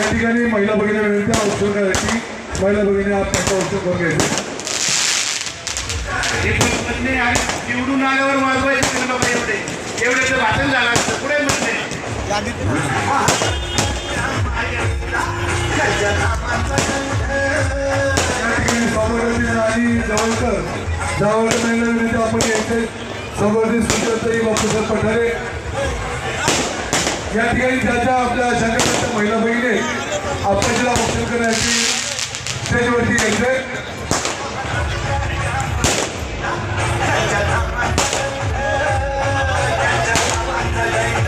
या ठिकाणी महिला भगिनी विनंती ऑप्शन करायची महिला भगिनी आपल्याचा ऑप्शन करून घ्यायचं निवडून आल्यावर वाजवायचे बाबा एवढे एवढे तर भाषण झालं असतं. पुढे समोरची आणि जवळकर जवळकर महिला विनंती आपण यायचे समोरची सुचतही बापूसाहेब पठारे या ठिकाणी त्याच्या आपल्या संघटनेच्या महिला बहिणी आपण जिला ऑप्शन करण्याची स्टेजवरती यायचे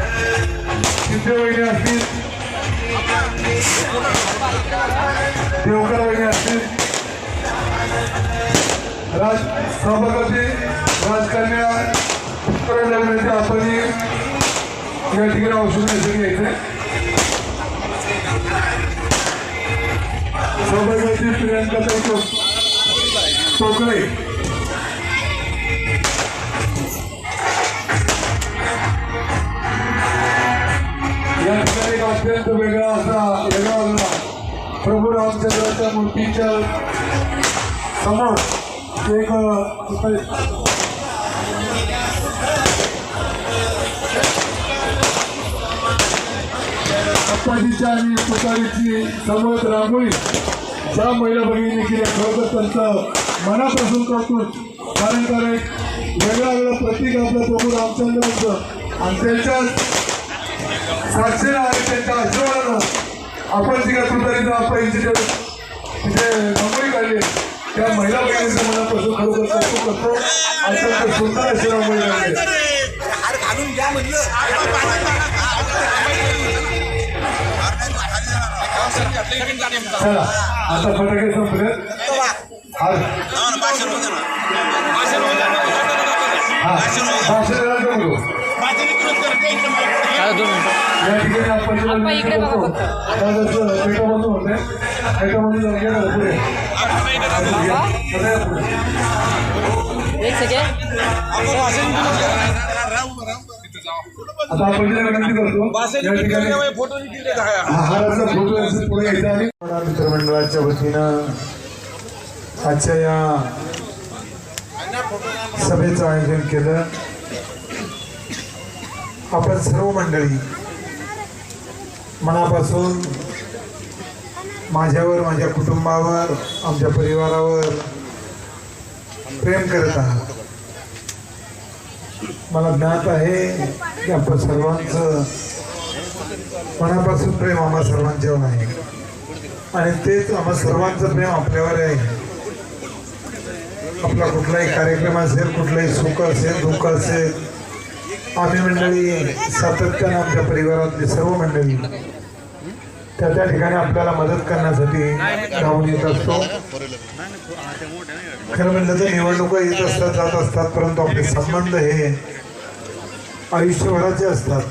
शिंदे वहिनी असतील. देवकर वहिनी असतील. राज सभापती राजकन्या उत्तरायण लग्नाचे आपण या ठिकाणी औषध नैसर्गिक सौभाग्याची प्रियांका टोकळे या ठिकाणी अत्यंत वेगळा असा वेगळा प्रभू रामचंद्राच्या मूर्तीच्या समोर एक अ, आणि पुतारीची समोर रांगोळी ज्या महिला भगिनी केल्या खरोखर त्यांचं मनापासून कौतुक कारण कारण एक वेगळा वेगळा प्रतीक आपलं प्रभू रामचंद्र होतं. आणि त्यांच्या साक्षीला आणि त्यांच्या आशीर्वादानं आपण जी काय तुतारीचं आपण तिथे तिथे रांगोळी काढली त्या महिला भगिनीचं मनापासून खरोखर कौतुक करतो. अत्यंत सुंदर अशी रांगोळी काढली हार घालून घ्या म्हणलं. चला आता फटाके संपले या ठिकाणी आपण पेटामधून होते पेटामधून जाऊन गेलं पुढे. सगळ्या पुढे. एक सेकंड आता आपण विनंती करतो. या ठिकाणी फोटो आहाराचा फोटो असं पुढे यायचा आणि मित्रमंडळाच्या वतीनं आजच्या या सभेचं आयोजन केलं. आपण सर्व मंडळी मनापासून माझ्यावर माझ्या कुटुंबावर आमच्या परिवारावर प्रेम करत आहात. मला ज्ञात आहे की आपण सर्वांचं मनापासून प्रेम आम्हा सर्वांच्यावर आहे. आणि तेच आम्हा सर्वांचं प्रेम आपल्यावर आहे. आपला कुठलाही कार्यक्रम असेल कुठलंही सुख असेल दुःख असेल आम्ही मंडळी सातत्यानं आमच्या परिवारातली सर्व मंडळी त्या त्या ठिकाणी आपल्याला मदत करण्यासाठी धावून येत असतो. खरं म्हणलं तर निवडणुका येत असतात जात असतात परंतु आपले संबंध हे आयुष्यभराचे असतात.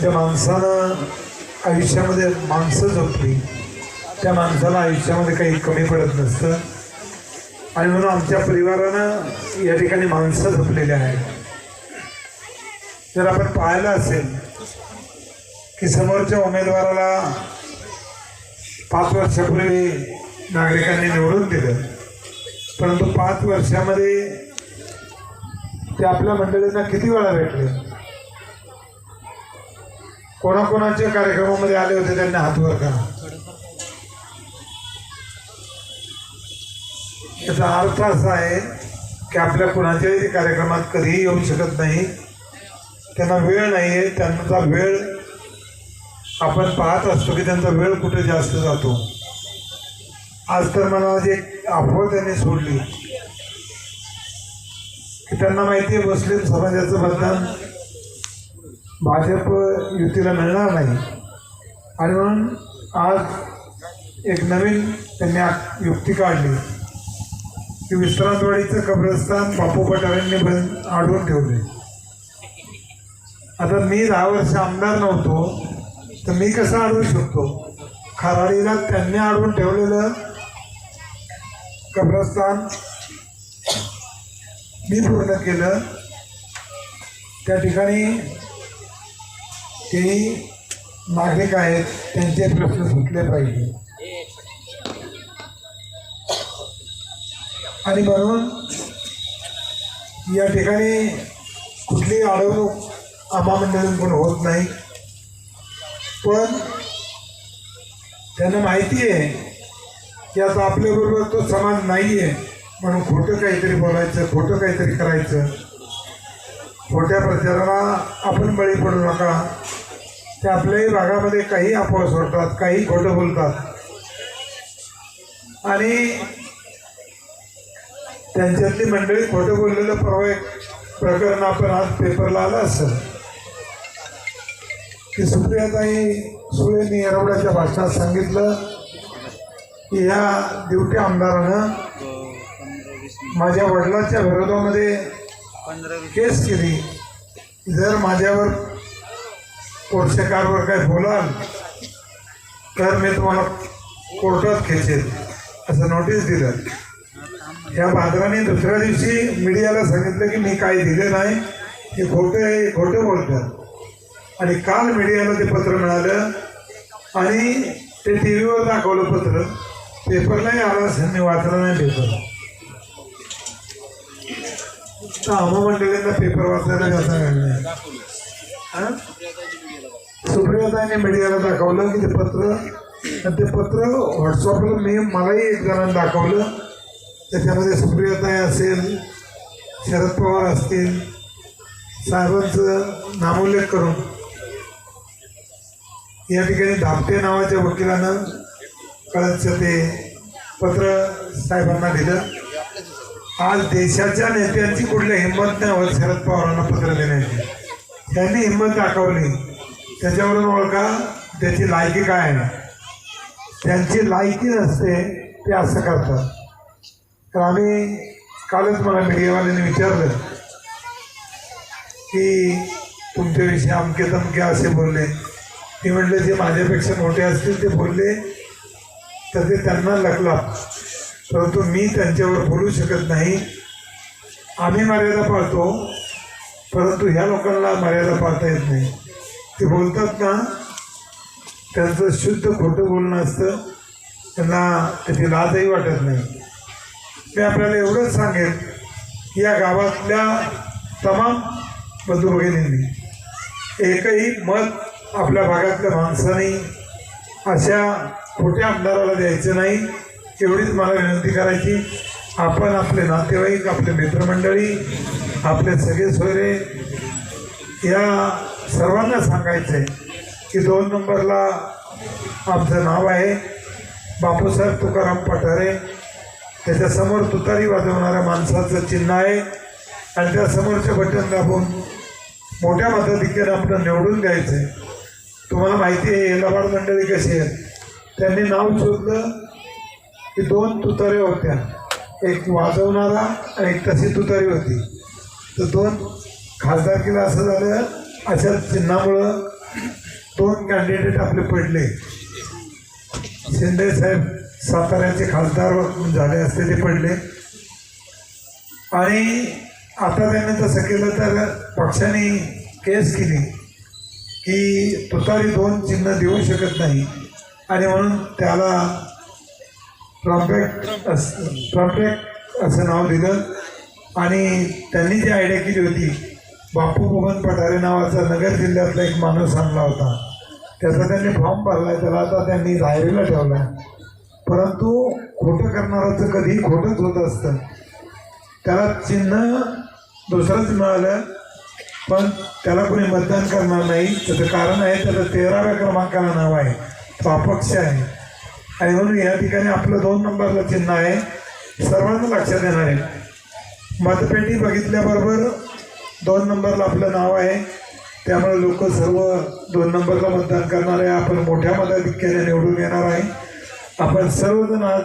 त्या माणसानं आयुष्यामध्ये माणसं झोपली. त्या माणसाला आयुष्यामध्ये काही कमी पडत नसतं. आणि म्हणून आमच्या परिवारानं या ठिकाणी माणसं झोपलेली आहेत. जर आपण पाहिलं असेल की समोरच्या उमेदवाराला पाच वर्षापूर्वी नागरिकांनी निवडून दिलं परंतु पाच वर्षामध्ये ते आपल्या मंडळींना किती वेळा भेटले? कोणाकोणाच्या कार्यक्रमामध्ये आले होते त्यांना हात वर करा. याचा अर्थ असा आहे की आपल्या कुणाच्याही कार्यक्रमात कधीही येऊ शकत नाही. त्यांना वेळ नाही आहे त्यांचा वेळ आपण पाहत असतो की त्यांचा वेळ कुठे जास्त जातो. आज तर मला जे एक अफवा त्यांनी सोडली. त्यांना माहिती आहे मुस्लिम समाजाचं मतदान भाजप युतीला मिळणार नाही. आणि म्हणून आज एक नवीन त्यांनी आ- युक्ती काढली. की विश्रांतवाडीचं कब्रस्तान बापू पठारेंनी बंद आढळून ठेवले. आता मी दहा वर्ष आमदार नव्हतो तर मी कसं अडवू शकतो? खराडीला त्यांनी अडवून ठेवलेलं कब्रस्तान मी पूर्ण केलं. त्या ठिकाणी ते नागरिक आहेत त्यांचे प्रश्न सुटले पाहिजे. आणि म्हणून या ठिकाणी कुठलीही अडवणूक आम्हा पण होत नाही. पण त्यांना माहिती आहे की आता आपल्याबरोबर तो समाज नाही आहे म्हणून खोटं काहीतरी बोलायचं खोटं काहीतरी करायचं. खोट्या प्रचाराला आपण बळी पडू नका. ते आपल्याही भागामध्ये काही अफवा सोडतात काही खोटं बोलतात. आणि त्यांच्यातली मंडळी खोटं बोललेलं परवा एक प्रकरण आपण आज पेपरला आलं असेल. की सुप्रियाताई सुळेंनी येरवड्याच्या भाषणात सांगितलं की ह्या दिवट्या आमदारानं माझ्या वडिलांच्या विरोधामध्ये केस केली. जर माझ्यावर कोर्टच्या काय बोलाल तर मी तुम्हाला कोर्टात खेचेल असं नोटीस दिलं. या भाद्राने दुसऱ्या दिवशी मीडियाला सांगितलं की मी काही दिले नाही हे खोटे हे खोटं बोलतात. आणि काल मीडियाला ते पत्र मिळालं आणि ते टी व्हीवर दाखवलं पत्र. पेपरलाही आलं असेल मी वाचलं नाही पेपर आम्हा मंडळींना पेपर वाचायला जाता नाही. सुप्रियाताईने मीडियाला दाखवलं की ते पत्र आणि ते पत्र व्हॉट्सअपला मी मलाही एक जणांना दाखवलं. त्याच्यामध्ये सुप्रियाताई असेल शरद पवार असतील साहेबांचं नामोल्लेख करून. या ठिकाणी धापटे नावाच्या वकिलानं कळतचं ते पत्र साहेबांना दिलं. आज देशाच्या नेत्यांची कुठली हिंमत नाही होत शरद पवारांना पत्र लिहिण्याची त्यांनी हिंमत दाखवली. त्याच्यावरून ओळखा त्याची लायकी काय आहे. त्यांची लायकी नसते ते असं करतात. तर आम्ही कालच मला मीडियावाल्यांनी विचारलं की तुमच्याविषयी अमके तमके असे बोलले. ते म्हटलं जे माझ्यापेक्षा मोठे असतील ते बोलले तर ते त्यांना लकला परंतु मी त्यांच्यावर बोलू शकत नाही. आम्ही मर्यादा पाळतो परंतु ह्या लोकांना मर्यादा पाळता येत नाही. ते बोलतात ना त्यांचं शुद्ध खोटं बोलणं असतं. त्यांना त्याची लाजही वाटत नाही. मी आपल्याला एवढंच सांगेन की या गावातल्या तमाम बंधू भगिनींनी एकही मत आपल्या भागातल्या माणसांनी अशा खोट्या आमदाराला द्यायचं नाही. एवढीच मला विनंती करायची. आपण आपले नातेवाईक आपले मित्रमंडळी आपले सगळे सोयरे या सर्वांना सांगायचं आहे की दोन नंबरला आमचं नाव आहे बापूसाहेब तुकाराम पठारे. त्याच्यासमोर तुतारी वाजवणाऱ्या माणसाचं चिन्ह आहे आणि त्या समोरचे बटन दाबून मोठ्या मताधिक्याने आपलं निवडून द्यायचं आहे तुम्हाला माहिती आहे लबाड मंडळी कशी आहे त्यांनी नाव शोधलं की दोन तुतारे होत्या. एक वाजवणारा आणि एक तशी तुतारी होती. तर दोन खासदारकीला असं झालं अशा चिन्हामुळं दोन कॅन्डिडेट आपले पडले. शिंदे साहेब साताऱ्याचे खासदार झाले असते ते पडले. आणि आता त्याने तसं केलं तर पक्षाने केस केली की तुतारी दोन चिन्ह देऊ शकत नाही. आणि म्हणून त्याला ट्रम्पेट अस ट्रम्पेट असं नाव दिलं आणि त्यांनी जी आयडिया केली होती बापू मोहन पठारे नावाचा नगर जिल्ह्यातला एक माणूस आणला होता. त्याचा त्यांनी फॉर्म भरला त्याला आता त्यांनी डायरीला ठेवला परंतु खोटं करणाराचं कधी खोटंच होत असतं. त्याला चिन्ह दुसरंच मिळालं पण त्याला कोणी मतदान करणार नाही. त्याचं कारण आहे त्याचं तेराव्या क्रमांकाला नाव आहे. तो अपक्ष आहे. आणि म्हणून या ठिकाणी आपलं दोन नंबरला चिन्ह आहे. सर्वांना लक्षात येणार आहे. मतपेटी बघितल्याबरोबर दोन नंबरला आपलं नाव आहे. त्यामुळे लोक सर्व दोन नंबरला मतदान करणार आहे. आपण मोठ्या मताधिक्याने निवडून येणार आहे. आपण सर्वजण आज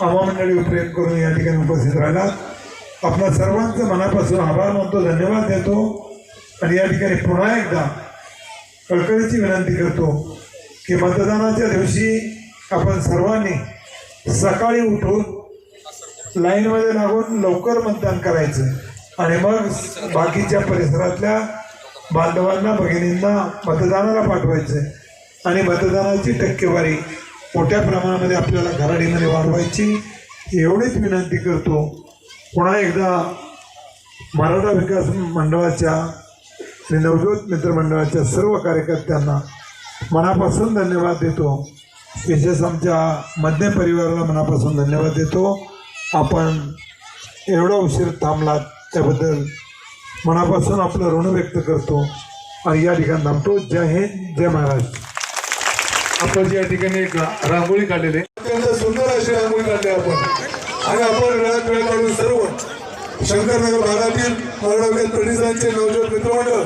आम्हा प्रेम करून या ठिकाणी उपस्थित राहिलात. आपला सर्वांचं मनापासून आभार मानतो धन्यवाद देतो. आणि या ठिकाणी पुन्हा एकदा कळकळीची विनंती करतो की मतदानाच्या दिवशी आपण सर्वांनी सकाळी उठून लाईनमध्ये लागून लवकर मतदान करायचं. आणि मग बाकीच्या परिसरातल्या बांधवांना भगिनींना मतदानाला पाठवायचं. आणि मतदानाची टक्केवारी मोठ्या प्रमाणामध्ये आपल्याला घराडीमध्ये वाढवायची एवढीच विनंती करतो. पुन्हा एकदा मराठा विकास मंडळाच्या आणि नवज्योत मित्रमंडळाच्या सर्व कार्यकर्त्यांना मनापासून धन्यवाद देतो. विशेष आमच्या मध्य परिवाराला मनापासून धन्यवाद देतो. आपण एवढा उशीर थांबलात त्याबद्दल मनापासून आपलं ऋण व्यक्त करतो आणि या ठिकाणी थांबतो. जय हिंद जय महाराष्ट्र. आपण या ठिकाणी एक रांगोळी काढलेली अत्यंत सुंदर अशी रांगोळी काढली आपण. आणि आपण वेळात वेळ काढून सर्व शंकरनगर भागातील मराठा पंडितांचे नवजोत मित्रमंडळ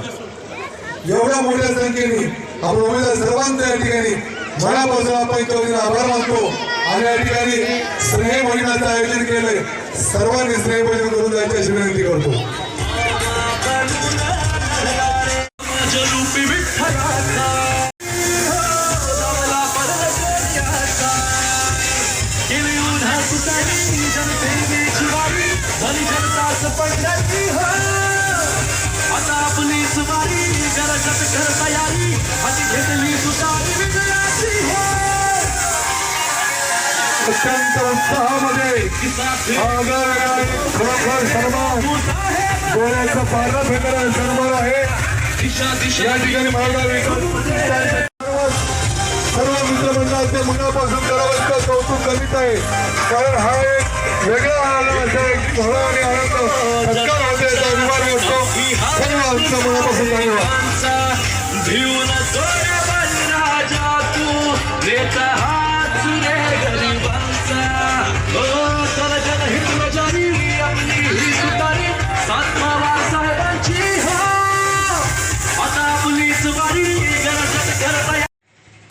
एवढ्या मोठ्या संख्येने आपण उमेदवार सर्वांचा या ठिकाणी मनापासून आपण इथं आभार मानतो. आणि या ठिकाणी स्नेह महिन्याचं आयोजन केलंय. सर्वांनी स्नेह भोजन करून जायची अशी विनंती करतो. विठ्ठला अत्यंत उत्साहामध्ये खरोखर सन्मान डोळ्याचा पारदा फेकणारा सन्मान आहे या ठिकाणी मराठा सर्व मित्रमंडळाचे मनापासून करावंच कौतुक करीत आहे. कारण हा एक वेगळा आनंद असा एक सोहळा आणि Anand